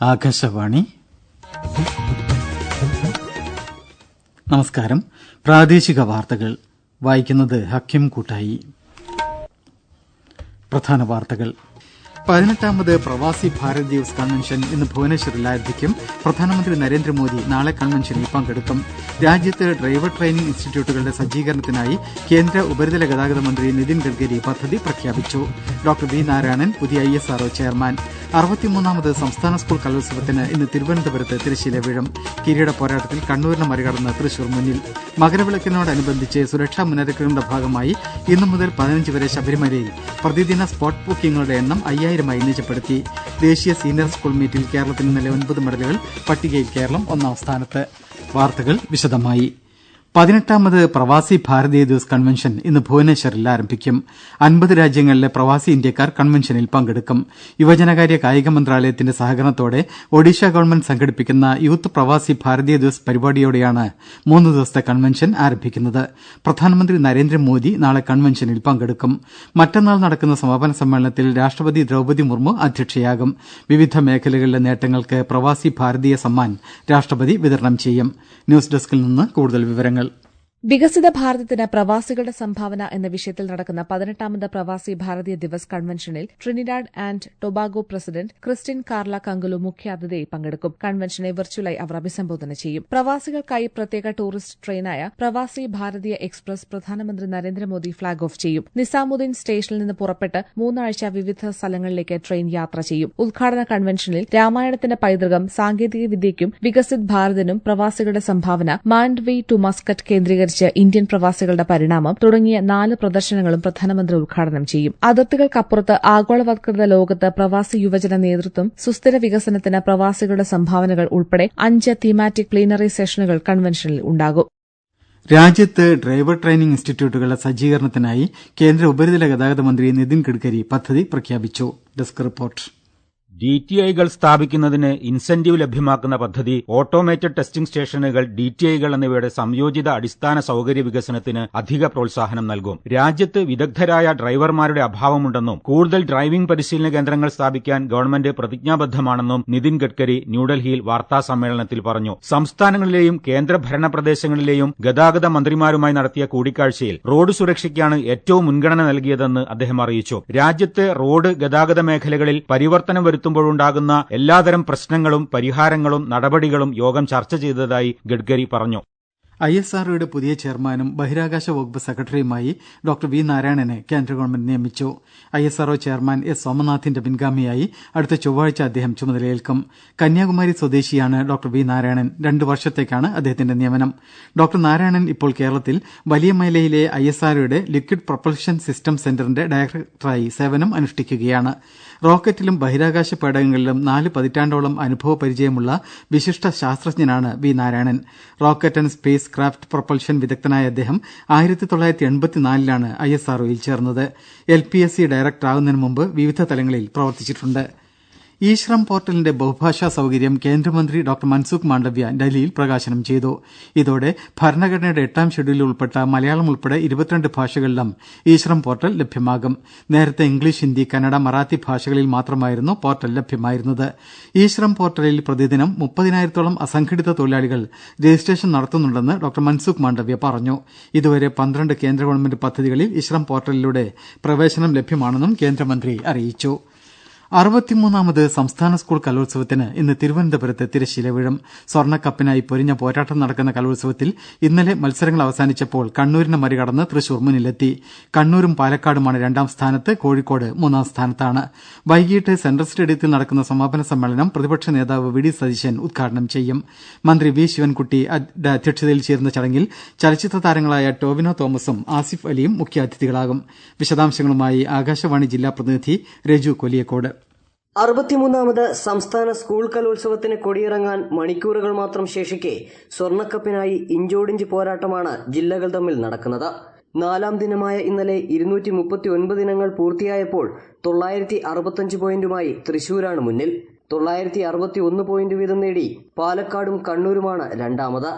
ആകാശവാണി. നമസ്കാരം. പ്രാദേശിക വാർത്തകൾ. വായിക്കുന്നത് ഹക്കിം കൂട്ടായി. പ്രധാന വാർത്തകൾ. പതിനെട്ടാമത് പ്രവാസി ഭാരത് ദിവസ് കൺവെൻഷൻ ഇന്ന് ഭുവനേശ്വറിൽ ആരംഭിക്കും. പ്രധാനമന്ത്രി നരേന്ദ്രമോദി നാളെ കൺവെൻഷനിൽ പങ്കെടുക്കും. രാജ്യത്ത് ഡ്രൈവർ ട്രെയിനിംഗ് ഇൻസ്റ്റിറ്റ്യൂട്ടുകളുടെ സജ്ജീകരണത്തിനായി കേന്ദ്ര ഉപരിതല ഗതാഗത മന്ത്രി നിതിൻ ഗഡ്കരി പദ്ധതി പ്രഖ്യാപിച്ചു. ഡോക്ടർ വി നാരായണൻ പുതിയ ഐ ചെയർമാൻ. അറുപത്തിമൂന്നാമത് സംസ്ഥാന സ്കൂൾ കലോത്സവത്തിന് ഇന്ന് തിരുവനന്തപുരത്ത് തിരശ്ശീല വീഴും. കിരീട പോരാട്ടത്തിൽ കണ്ണൂരിനെ മറികടന്ന് തൃശൂർ മുന്നിൽ. മകരവിളക്കിനോടനുബന്ധിച്ച് സുരക്ഷാ മുന്നൊരുക്കങ്ങളുടെ ഭാഗമായി ഇന്നു മുതൽ പതിനഞ്ച് വരെ ശബരിമലയിൽ പ്രതിദിന സ്പോട്ട് ബുക്കിംഗുകളുടെ എണ്ണം അയ്യായിരമായി നിജപ്പെടുത്തി. ദേശീയ സീനിയർ സ്കൂൾ മീറ്റിൽ കേരളത്തിന് ഇന്നലെ ഒൻപത് മെഡലുകൾ പട്ടികയിൽ കേരളം ഒന്നാം സ്ഥാനത്ത്. വാർത്തകൾ വിശദമായി. പതിനെട്ടാമത് പ്രവാസി ഭാരതീയ ദിവസ് കൺവെൻഷൻ ഇന്ന് ഭുവനേശ്വറിൽ ആരംഭിക്കും. അൻപത് രാജ്യങ്ങളിലെ പ്രവാസി ഇന്ത്യക്കാർ കൺവെൻഷനിൽ പങ്കെടുക്കും. യുവജനകാര്യ കായിക മന്ത്രാലയത്തിന്റെ സഹകരണത്തോടെ ഒഡീഷ ഗവൺമെന്റ് സംഘടിപ്പിക്കുന്ന യൂത്ത് പ്രവാസി ഭാരതീയ ദിവസ് പരിപാടിയോടെയാണ് മൂന്ന് ദിവസത്തെ കൺവെൻഷൻ ആരംഭിക്കുന്നത്. പ്രധാനമന്ത്രി നരേന്ദ്രമോദി നാളെ കൺവെൻഷനിൽ പങ്കെടുക്കും. മറ്റന്നാൾ നടക്കുന്ന സമാപന സമ്മേളനത്തിൽ രാഷ്ട്രപതി ദ്രൌപതി മുർമു അധ്യക്ഷയാകും. വിവിധ മേഖലകളിലെ നേട്ടങ്ങൾക്ക് പ്രവാസി ഭാരതീയ സമ്മാൻ രാഷ്ട്രപതി വിതരണം ചെയ്യും. ന്യൂസ് ഡെസ്കിൽ നിന്ന് കൂടുതൽ വിവരങ്ങൾ വികസിത ഭാരതത്തിന് പ്രവാസികളുടെ സംഭാവന എന്ന വിഷയത്തിൽ നടക്കുന്ന പതിനെട്ടാമത് പ്രവാസി ഭാരതീയ ദിവസ് കൺവെൻഷനിൽ Trinidad and Tobago president Christine Carla Kangaloo മുഖ്യാതിഥിയായി പങ്കെടുക്കും. കൺവെൻഷനെ വെർച്വലായി അവർ അഭിസംബോധന ചെയ്യും. പ്രവാസികൾക്കായി പ്രത്യേക ടൂറിസ്റ്റ് ട്രെയിനായ പ്രവാസി ഭാരതീയ എക്സ്പ്രസ് പ്രധാനമന്ത്രി നരേന്ദ്രമോദി ഫ്ളാഗ് ഓഫ് ചെയ്യും. നിസാമുദ്ദീൻ സ്റ്റേഷനിൽ നിന്ന് പുറപ്പെട്ട് മൂന്നാഴ്ച വിവിധ സ്ഥലങ്ങളിലേക്ക് ട്രെയിൻ യാത്ര ചെയ്യും. ഉദ്ഘാടന കൺവെൻഷനിൽ രാമായണത്തിന്റെ പൈതൃകം സാങ്കേതിക വിദ്യയ്ക്കും വികസിത് ഭാരതിനും പ്രവാസികളുടെ സംഭാവന മാൻഡ്വി ടു മസ്കറ്റ് കേന്ദ്രീകരിച്ച് ഇന്ത്യൻ പ്രവാസികളുടെ പരിണാമം തുടങ്ങിയ നാല് പ്രദർശനങ്ങളും പ്രധാനമന്ത്രി ഉദ്ഘാടനം ചെയ്യും. അതിർത്തികൾക്കപ്പുറത്ത് ആഗോളവത്കൃത ലോകത്ത് പ്രവാസി യുവജന നേതൃത്വം സുസ്ഥിര വികസനത്തിന് പ്രവാസികളുടെ സംഭാവനകൾ ഉൾപ്പെടെ അഞ്ച് തീമാറ്റിക് പ്ലീനറി സെഷനുകൾ കൺവെൻഷനിൽ ഉണ്ടാകും. രാജ്യത്ത് ഡ്രൈവർ ട്രെയിനിംഗ് ഇൻസ്റ്റിറ്റ്യൂട്ടുകളുടെ സജ്ജീകരണത്തിനായി കേന്ദ്ര ഉപരിതല ഗതാഗത മന്ത്രി നിതിൻ ഗഡ്കരി പദ്ധതി പ്രഖ്യാപിച്ചു. Desk report. ഡി ടി ഐകൾ സ്ഥാപിക്കുന്നതിന് ഇൻസെന്റീവ് ലഭ്യമാക്കുന്ന പദ്ധതി ഓട്ടോമേറ്റഡ് ടെസ്റ്റിംഗ് സ്റ്റേഷനുകൾ ഡി ടി ഐകൾ എന്നിവയുടെ സംയോജിത അടിസ്ഥാന സൌകര്യ വികസനത്തിന് അധിക പ്രോത്സാഹനം നൽകും. രാജ്യത്ത് വിദഗ്ധരായ ഡ്രൈവർമാരുടെ അഭാവമുണ്ടെന്നും കൂടുതൽ ഡ്രൈവിംഗ് പരിശീലന കേന്ദ്രങ്ങൾ സ്ഥാപിക്കാൻ ഗവൺമെന്റ് പ്രതിജ്ഞാബദ്ധമാണെന്നും നിതിൻ ഗഡ്കരി ന്യൂഡൽഹിയിൽ വാർത്താ സമ്മേളനത്തിൽ പറഞ്ഞു. സംസ്ഥാനങ്ങളിലെയും കേന്ദ്രഭരണ പ്രദേശങ്ങളിലെയും ഗതാഗത മന്ത്രിമാരുമായി നടത്തിയ കൂടിക്കാഴ്ചയിൽ റോഡ് സുരക്ഷയ്ക്കാണ് ഏറ്റവും മുൻഗണന നൽകിയതെന്ന് അദ്ദേഹം അറിയിച്ചു. രാജ്യത്തെ റോഡ് ഗതാഗത മേഖലകളിൽ പരിവർത്തനം വരുത്തും നടത്തുമ്പോഴുണ്ടാകുന്ന എല്ലാതരം പ്രശ്നങ്ങളും പരിഹാരങ്ങളും നടപടികളും യോഗം ചർച്ച ചെയ്തതായി ഗഡ്കരി പറഞ്ഞു. ഐ എസ് ആർഒയുടെ പുതിയ ചെയർമാനും ബഹിരാകാശ വകുപ്പ് സെക്രട്ടറിയുമായി ഡോക്ടർ വി നാരായണനെ കേന്ദ്ര ഗവൺമെന്റ് നിയമിച്ചു. I S R O chairman S സോമനാഥിന്റെ പിൻഗാമിയായി അടുത്ത ചൊവ്വാഴ്ച അദ്ദേഹം ചുമതലയേൽക്കും. കന്യാകുമാരി സ്വദേശിയാണ് ഡോക്ടർ വി നാരായണൻ. രണ്ടു വർഷത്തേക്കാണ് അദ്ദേഹത്തിന്റെ നിയമനം. ഡോക്ടർ നാരായണൻ ഇപ്പോൾ കേരളത്തിൽ വലിയമൈലയിലെ ഐ എസ് ആർഒയുടെ ലിക്വിഡ് പ്രൊപ്പൽഷൻ സിസ്റ്റം സെന്ററിന്റെ ഡയറക്ടറായി സേവനം അനുഷ്ഠിക്കുകയാണ്. റോക്കറ്റിലും ബഹിരാകാശ പേടകങ്ങളിലും നാല് പതിറ്റാണ്ടോളം അനുഭവ പരിചയമുള്ള വിശിഷ്ട ശാസ്ത്രജ്ഞനാണ് V Narayanan. Rocket and spacecraft propulsion വിദഗ്ധനായ അദ്ദേഹം എൺപത്തിനാലിലാണ് ഐ എസ് ആർഒയിൽ ചേർന്നത്. എൽ പി എസ് സി ഡയറക്ടറാകുന്നതിന് മുമ്പ് വിവിധ തലങ്ങളിൽ പ്രവർത്തിച്ചിട്ടുണ്ട്. ഇ ശ്രം പോർട്ടലിന്റെ ബഹുഭാഷാ സൌകര്യം കേന്ദ്രമന്ത്രി ഡോക്ടർ മൻസുഖ് മാണ്ഡവ്യ ഡൽഹിയിൽ പ്രകാശനം ചെയ്തു. ഇതോടെ ഭരണഘടനയുടെ എട്ടാം ഷെഡ്യൂളിൽ ഉൾപ്പെട്ട മലയാളം ഉൾപ്പെടെ ഇരുപത്തിരണ്ട് ഭാഷകളിലും ഇ ശ്രം പോർട്ടൽ ലഭ്യമാകും. നേരത്തെ ഇംഗ്ലീഷ് ഹിന്ദി കന്നഡ മറാത്തി ഭാഷകളിൽ മാത്രമായിരുന്നു പോർട്ടൽ ലഭ്യമായിരുന്നത്. ഇ ശ്രം പോർട്ടലിൽ പ്രതിദിനം മുപ്പതിനായിരത്തോളം അസംഘടിത തൊഴിലാളികൾ രജിസ്ട്രേഷൻ നടത്തുന്നുണ്ടെന്ന് ഡോക്ടർ മൻസുഖ് മാണ്ഡവ്യ പറഞ്ഞു. ഇതുവരെ പന്ത്രണ്ട് കേന്ദ്ര ഗവൺമെന്റ് പദ്ധതികളിൽ ഇശ്രം പോർട്ടലിലൂടെ പ്രവേശനം ലഭ്യമാണെന്നും കേന്ദ്രമന്ത്രി അറിയിച്ചു. അറുപത്തിമൂന്നാമത് സംസ്ഥാന സ്കൂൾ കലോത്സവത്തിന് ഇന്ന് തിരുവനന്തപുരത്ത് തിരശ്ശീല വീഴും. സ്വർണക്കപ്പിനായി പൊരിഞ്ഞ പോരാട്ടം നടക്കുന്ന കലോത്സവത്തിൽ ഇന്നലെ മത്സരങ്ങൾ അവസാനിച്ചപ്പോൾ കണ്ണൂരിനെ മറികടന്ന് തൃശൂർ മുന്നിലെത്തി. കണ്ണൂരും പാലക്കാടുമാണ് രണ്ടാം സ്ഥാനത്ത് കോഴിക്കോട് മൂന്നാം സ്ഥാനത്താണ്. വൈകിട്ട് സെൻട്രൽ സ്റ്റേഡിയത്തിൽ നടക്കുന്ന സമാപന സമ്മേളനം പ്രതിപക്ഷ നേതാവ് വി ഡി സതീശൻ ഉദ്ഘാടനം ചെയ്യും. മന്ത്രി വി ശിവൻകുട്ടി അധ്യക്ഷതയിൽ ചേരുന്ന ചടങ്ങിൽ ചലച്ചിത്ര താരങ്ങളായ ടോവിനോ തോമസും ആസിഫ് അലിയും മുഖ്യാതിഥികളാകും. വിശദാംശങ്ങളുമായി ആകാശവാണി ജില്ലാ പ്രതിനിധി രജു കൊലിയക്കോട്. അറുപത്തിമൂന്നാമത് സംസ്ഥാന സ്കൂൾ കലോത്സവത്തിന് കൊടിയിറങ്ങാൻ മണിക്കൂറുകൾ മാത്രം ശേഷിക്കെ സ്വർണക്കപ്പിനായി ഇഞ്ചോടിഞ്ച് പോരാട്ടമാണ് ജില്ലകൾ തമ്മിൽ നടക്കുന്നത്. നാലാം ദിനമായ ഇന്നലെ ഇരുന്നൂറ്റി മുപ്പത്തി ഒൻപത് ഇനങ്ങൾ പൂർത്തിയായപ്പോൾ തൊള്ളായിരത്തി അറുപത്തഞ്ച് പോയിന്റുമായി തൃശൂരാണ് മുന്നിൽ. തൊള്ളായിരത്തി അറുപത്തി ഒന്ന് പോയിന്റ് വീതം നേടി പാലക്കാടും കണ്ണൂരുമാണ് രണ്ടാമത്.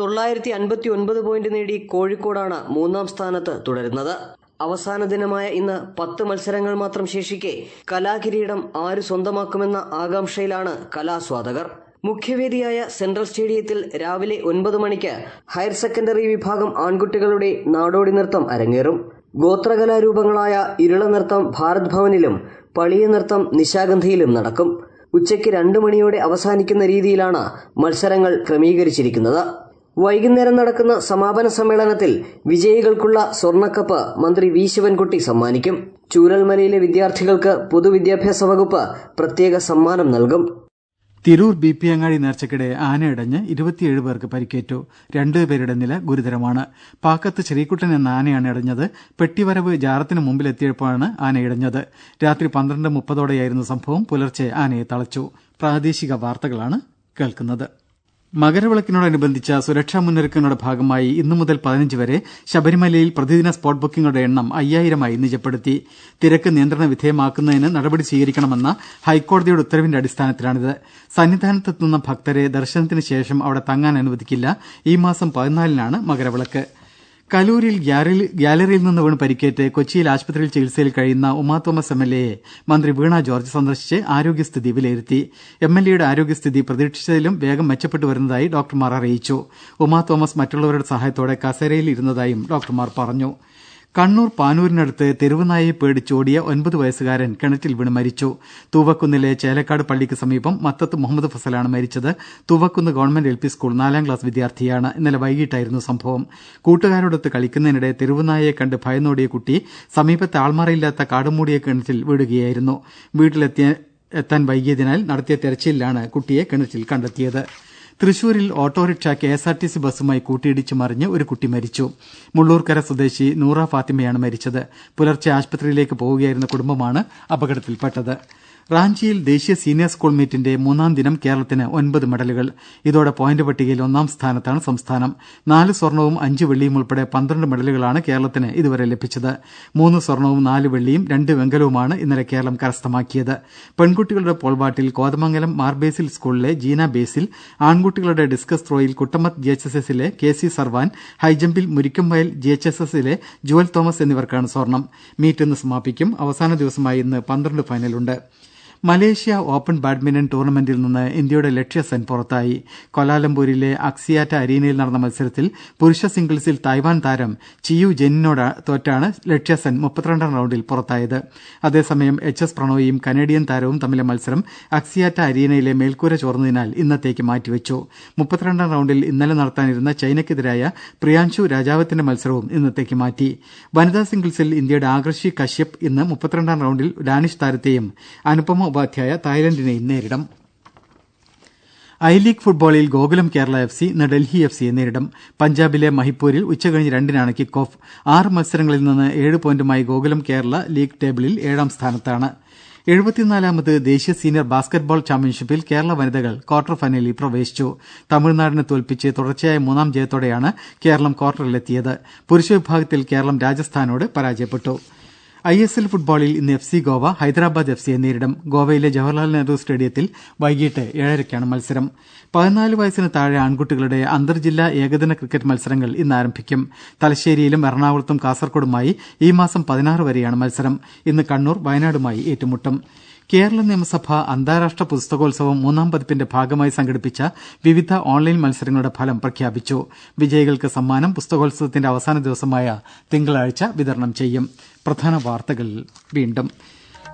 തൊള്ളായിരത്തി അൻപത്തി ഒൻപത് പോയിന്റ് നേടി കോഴിക്കോടാണ് മൂന്നാം സ്ഥാനത്ത് തുടരുന്നത്. അവസാന ദിനമായ ഇന്ന് പത്ത് മത്സരങ്ങൾ മാത്രം ശേഷിക്കെ കലാകിരീടം ആര് സ്വന്തമാക്കുമെന്ന ആകാംക്ഷയിലാണ് കലാസ്വാദകർ. മുഖ്യവേദിയായ സെൻട്രൽ സ്റ്റേഡിയത്തിൽ രാവിലെ ഒൻപത് മണിക്ക് ഹയർ സെക്കൻഡറി വിഭാഗം ആൺകുട്ടികളുടെ നാടോടി നൃത്തം അരങ്ങേറും. ഗോത്രകലാരൂപങ്ങളായ ഇരുള നൃത്തം ഭാരത് ഭവനിലും പളിയ നൃത്തം നിശാഗന്ധിയിലും നടക്കും. ഉച്ചയ്ക്ക് രണ്ടു മണിയോടെ അവസാനിക്കുന്ന രീതിയിലാണ് മത്സരങ്ങൾ ക്രമീകരിച്ചിരിക്കുന്നത്. വൈകുന്നേരം നടക്കുന്ന സമാപന സമ്മേളനത്തിൽ വിജയികൾക്കുള്ള സ്വർണക്കപ്പ് മന്ത്രി വി ശിവൻകുട്ടി സമ്മാനിക്കും. ചൂരൽമലയിലെ വിദ്യാർത്ഥികൾക്ക് പൊതുവിദ്യാഭ്യാസ വകുപ്പ് പ്രത്യേക സമ്മാനം നൽകും. തിരൂർ ബി പി അങ്ങാടി നേർച്ചക്കിടെ ആനയിടഞ്ഞ് ഇരുപത്തിയേഴ് പേർക്ക് പരിക്കേറ്റു. രണ്ടുപേരുടെ നില ഗുരുതരമാണ്. പാക്കത്ത് ശ്രീകുട്ടൻ എന്ന ആനയാണ് ഇടഞ്ഞത്. പെട്ടിവരവ് ജാറത്തിന് മുമ്പിലെത്തിയപ്പോഴാണ് ആനയിടഞ്ഞത് രാത്രി പന്ത്രണ്ട് മുപ്പതോടെയായിരുന്നു സംഭവം. പുലർച്ചെ ആനയെ തളച്ചു. പ്രാദേശിക വാർത്തകളാണ് കേൾക്കുന്നത്. മകരവിളക്കിനോടനുബന്ധിച്ച സുരക്ഷാ മുന്നൊരുക്കങ്ങളുടെ ഭാഗമായി ഇന്നു മുതൽ പതിനഞ്ച് വരെ ശബരിമലയിൽ പ്രതിദിന സ്പോട്ട് ബുക്കിംഗുകളുടെ എണ്ണം അയ്യായിരമായി നിജപ്പെടുത്തി. തിരക്ക് നിയന്ത്രണ വിധേയമാക്കുന്നതിന് നടപടി സ്വീകരിക്കണമെന്ന ഹൈക്കോടതിയുടെ ഉത്തരവിന്റെ അടിസ്ഥാനത്തിലാണിത്. സന്നിധാനത്തെത്തുന്ന ഭക്തരെ ദർശനത്തിന് ശേഷം അവിടെ തങ്ങാൻ അനുവദിക്കില്ല. ഈ മാസം പതിനാലിനാണ് മകരവിളക്ക്. കലൂരിൽ ഗ്യാലറിയിൽ നിന്ന് വീണ് പരിക്കേറ്റ് കൊച്ചിയിൽ ആശുപത്രിയിൽ ചികിത്സയിൽ കഴിയുന്ന ഉമാ തോമസ് എം എൽ എയെ മന്ത്രി വീണ ജോർജ് സന്ദർശിച്ച് ആരോഗ്യസ്ഥിതി വിലയിരുത്തി. എം എൽ എയുടെ ആരോഗ്യസ്ഥിതി പ്രതീക്ഷിച്ചതിലും വേഗം മെച്ചപ്പെട്ടു വരുന്നതായി ഡോക്ടർമാർ അറിയിച്ചു. ഉമാ തോമസ് മറ്റുള്ളവരുടെ സഹായത്തോടെ കസേരയിൽ ഇരുന്നതായും ഡോക്ടർമാർ പറഞ്ഞു. കണ്ണൂർ പാനൂരിനടുത്ത് തെരുവുനായയെ പേടിച്ചോടിയ ഒൻപത് വയസ്സുകാരൻ കിണറ്റിൽ വീണ് മരിച്ചു. തൂവക്കുന്നിലെ ചേലക്കാട് പള്ളിക്ക് സമീപം മത്തത്ത് മുഹമ്മദ് ഫസലാണ് മരിച്ചത്. Thoovakkunnu government L P school നാലാം ക്ലാസ് വിദ്യാർത്ഥിയാണ്. ഇന്നലെ വൈകിട്ടായിരുന്നു സംഭവം. കൂട്ടുകാരോടൊത്ത് കളിക്കുന്നതിനിടെ തെരുവുനായയെ കണ്ട് ഭയന്നോടിയ കുട്ടി സമീപത്തെ ആൾമറയില്ലാത്ത കാടുമൂടിയ കിണറ്റിൽ വീഴുകയായിരുന്നു. വീട്ടിലെത്തിയ എത്താൻ വൈകിയതിനാൽ നടത്തിയ തെരച്ചിലിലാണ് കുട്ടിയെ കിണറ്റിൽ കണ്ടെത്തിയത്. തൃശൂരിൽ autorickshaw K S R T C ബസ്സുമായി കൂട്ടിയിടിച്ച് മറിഞ്ഞ് ഒരു കുട്ടി മരിച്ചു. മുള്ളൂർക്കര സ്വദേശി നൂറ ഫാത്തിമയാണ് മരിച്ചത്. പുലർച്ചെ ആശുപത്രിയിലേക്ക് പോവുകയായിരുന്ന കുടുംബമാണ് അപകടത്തിൽപ്പെട്ടത്. റാഞ്ചിയിൽ ദേശീയ സീനിയർ സ്കൂൾ മീറ്റിന്റെ മൂന്നാം ദിനം കേരളത്തിന് ഒൻപത് മെഡലുകൾ. ഇതോടെ പോയിന്റ് പട്ടികയിൽ ഒന്നാം സ്ഥാനത്താണ് സംസ്ഥാനം. നാല് സ്വർണവും അഞ്ച് വെള്ളിയും ഉൾപ്പെടെ പന്ത്രണ്ട് മെഡലുകളാണ് കേരളത്തിന് ഇതുവരെ ലഭിച്ചത്. മൂന്ന് സ്വർണവും നാല് വെള്ളിയും രണ്ട് വെങ്കലവുമാണ് ഇന്നലെ കേരളം കരസ്ഥമാക്കിയത്. പെൺകുട്ടികളുടെ പോൾവാട്ടിൽ കോതമംഗലം മാർബേസിൽ സ്കൂളിലെ ജീന ബേസിൽ ആൺകുട്ടികളുടെ ഡിസ്കസ് ത്രോയിൽ കുട്ടമത്ത് ജി എച്ച് എസ് എസിലെ കെ സി സർവാൻ ഹൈജമ്പിൽ മുരിക്കംവയൽ ജി എച്ച് എസ് എസിലെ ജുവൽ തോമസ് എന്നിവർക്കാണ് സ്വർണം. മീറ്റ് ഇന്ന് സമാപിക്കും. അവസാന ദിവസമായി ഇന്ന് പന്ത്രണ്ട് ഫൈനലുണ്ട്. മലേഷ്യ ഓപ്പൺ ബാഡ്മിന്റൺ ടൂർണമെന്റിൽ നിന്ന് ഇന്ത്യയുടെ ലക്ഷ്യ സെൻ പുറത്തായി. കൊലാലംപൂരിലെ അക്സിയാറ്റ അരീനയിൽ നടന്ന മത്സരത്തിൽ പുരുഷ സിംഗിൾസിൽ തായ്വാൻ താരം ചിയു ജെന്നിനോട് തോറ്റാണ് ലക്ഷ്യ സെൻ മുപ്പത്തിരണ്ടാം റൌണ്ടിൽ പുറത്തായത്. അതേസമയം എച്ച് എസ് പ്രണോയിയും കനേഡിയൻ താരവും തമ്മിലെ മത്സരം അക്സിയാറ്റ അരീനയിലെ മേൽക്കൂര ചോർന്നതിനാൽ ഇന്നത്തേക്ക് മാറ്റിവെച്ചു. മുപ്പത്തിരണ്ടാം റൌണ്ടിൽ ഇന്നലെ നടത്താനിരുന്ന ചൈനയ്ക്കെതിരായ പ്രിയാൻഷു രാജാവത്തിന്റെ മത്സരവും ഇന്നത്തേക്ക് മാറ്റി. വനിതാ സിംഗിൾസിൽ ഇന്ത്യയുടെ ആകർഷി കശ്യപ് ഇന്ന് മുപ്പത്തിരണ്ടാം റൌണ്ടിൽ ഡാനിഷ് താരത്തെയും അനുപമ ഉപാധ്യായ തായ്ലന്റിനെയും നേരിടും. ഐ ലീഗ് ഫുട്ബോളിൽ ഗോകുലം കേരള എഫ് സി ഇന്ന് ഡൽഹി എഫ് സിയെ നേരിടും. പഞ്ചാബിലെ മഹിപ്പൂരിൽ ഉച്ചകഴിഞ്ഞ് രണ്ടിനാണ് കിക്ക് ഓഫ് ആറ് മത്സരങ്ങളിൽ നിന്ന് ഏഴ് പോയിന്റുമായി ഗോകുലം കേരള ലീഗ് ടേബിളിൽ ഏഴാം സ്ഥാനത്താണ്. എഴുപത്തിനാലാമത് ദേശീയ സീനിയർ ബാസ്ക്കറ്റ്ബോൾ ചാമ്പ്യൻഷിപ്പിൽ കേരള വനിതകൾ ക്വാർട്ടർ ഫൈനലിൽ പ്രവേശിച്ചു. തമിഴ്നാടിനെ തോൽപ്പിച്ച് തുടർച്ചയായ മൂന്നാം ജയത്തോടെയാണ് കേരളം ക്വാർട്ടറിലെത്തിയത്. പുരുഷ വിഭാഗത്തിൽ കേരളം രാജസ്ഥാനോട് പരാജയപ്പെട്ടു. ഐ എസ് എൽ ഫുട്ബോളിൽ ഇന്ന് F C Goa Hyderabad F സിയെ നേരിടും. ഗോവയിലെ ജവഹർലാൽ നെഹ്റു സ്റ്റേഡിയത്തിൽ വൈകിട്ട് ഏഴരയ്ക്കാണ് മത്സരം. പതിനാല് വയസ്സിന് താഴെ ആൺകുട്ടികളുടെ അന്തർജില്ലാ ഏകദിന ക്രിക്കറ്റ് മത്സരങ്ങൾ ഇന്ന് ആരംഭിക്കും. തലശ്ശേരിയിലും എറണാകുളത്തും കാസർകോടുമായി ഈ മാസം പതിനാറ് വരെയാണ് മത്സരം. ഇന്ന് കണ്ണൂർ വയനാടുമായി ഏറ്റുമുട്ടും. കേരള നിയമസഭ അന്താരാഷ്ട്ര പുസ്തകോത്സവം മൂന്നാം പതിപ്പിന്റെ ഭാഗമായി സംഘടിപ്പിച്ച വിവിധ ഓൺലൈൻ മത്സരങ്ങളുടെ ഫലം പ്രഖ്യാപിച്ചു. വിജയികൾക്ക് സമ്മാനം പുസ്തകോത്സവത്തിന്റെ അവസാന ദിവസമായ തിങ്കളാഴ്ച വിതരണം ചെയ്യും.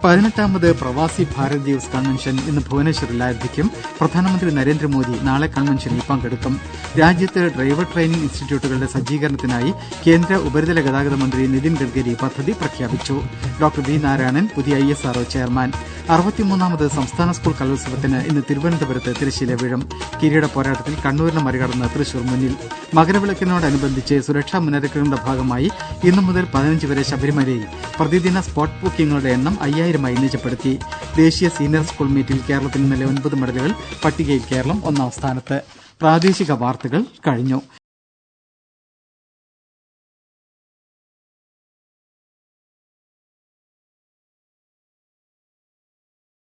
പതിനെട്ടാമത് പ്രവാസി ഭാരത് ദിവസ് കൺവെൻഷൻ ഇന്ന് ഭുവനേശ്വറിൽ ആരംഭിക്കും. പ്രധാനമന്ത്രി നരേന്ദ്രമോദി നാളെ കൺവെൻഷനിൽ പങ്കെടുക്കും. രാജ്യത്ത് ഡ്രൈവർ ട്രെയിനിംഗ് ഇൻസ്റ്റിറ്റ്യൂട്ടുകളുടെ സജ്ജീകരണത്തിനായി കേന്ദ്ര ഉപരിതല ഗതാഗത മന്ത്രി നിതിൻ ഗഡ്കരി പദ്ധതി പ്രഖ്യാപിച്ചു. ഡോക്ടർ വി നാരായണൻ പുതിയ ഐ ചെയർമാൻ. അറുപത്തിമൂന്നാമത് സംസ്ഥാന സ്കൂൾ കലോത്സവത്തിന് ഇന്ന് തിരുവനന്തപുരത്ത് തിരശ്ശീല വീഴും. കിരീട പോരാട്ടത്തിൽ കണ്ണൂരിനെ മറികടന്ന് തൃശൂർ മുന്നിൽ. മകരവിളക്കിനോടനുബന്ധിച്ച് സുരക്ഷാ മുന്നൊരുക്കങ്ങളുടെ ഭാഗമായി ഇന്നു മുതൽ പതിനഞ്ച് വരെ ശബരിമലയിൽ പ്രതിദിന സ്പോട്ട് ബുക്കിംഗുകളുടെ എണ്ണം അയ്യായിരമായി നിജപ്പെടുത്തി. ദേശീയ സീനിയർ സ്കൂൾ മീറ്റിൽ കേരളത്തിന് ഇന്നലെ ഒൻപത് മെഡലുകൾ പട്ടികയിൽ കേരളം ഒന്നാം സ്ഥാനത്ത്. പ്രാദേശിക വാർത്തകൾ കഴിഞ്ഞു.